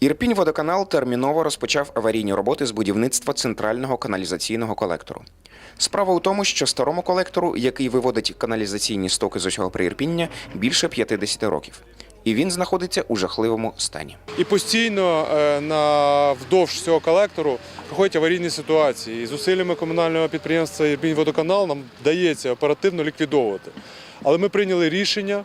Ірпінь водоканал терміново розпочав аварійні роботи з будівництва центрального каналізаційного колектору. Справа у тому, що старому колектору, який виводить каналізаційні стоки з усього приірпіння, більше 50 років, і він знаходиться у жахливому стані. І постійно е, на вдовж цього колектору проходять аварійні ситуації. І зусиллями комунального підприємства «Ірпінь-Водоканал» нам вдається оперативно ліквідовувати. Але ми прийняли рішення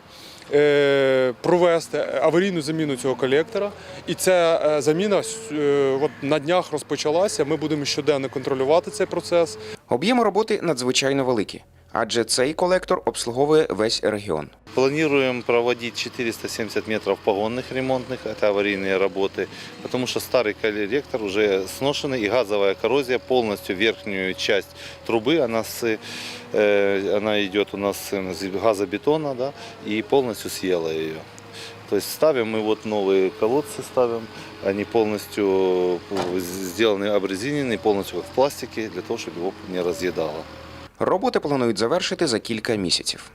е, провести аварійну заміну цього колектора. І ця е, заміна е, от на днях розпочалася. Ми будемо щоденно контролювати цей процес. Об'єми роботи надзвичайно великі, адже цей колектор обслуговує весь регіон. Планируем проводить 470 метров погонных ремонтных, это аварийные работы, потому что старый коллектор уже сношенный и газовая коррозия полностью верхнюю часть трубы, она, с, э, она идет у нас из газобетона да, и полностью съела ее. То есть ставим мы вот новые колодцы ставим, они полностью э, сделаны обрезиненные, полностью как в пластике, для того, чтобы его не разъедало. Роботи планують завершити за кілька місяців.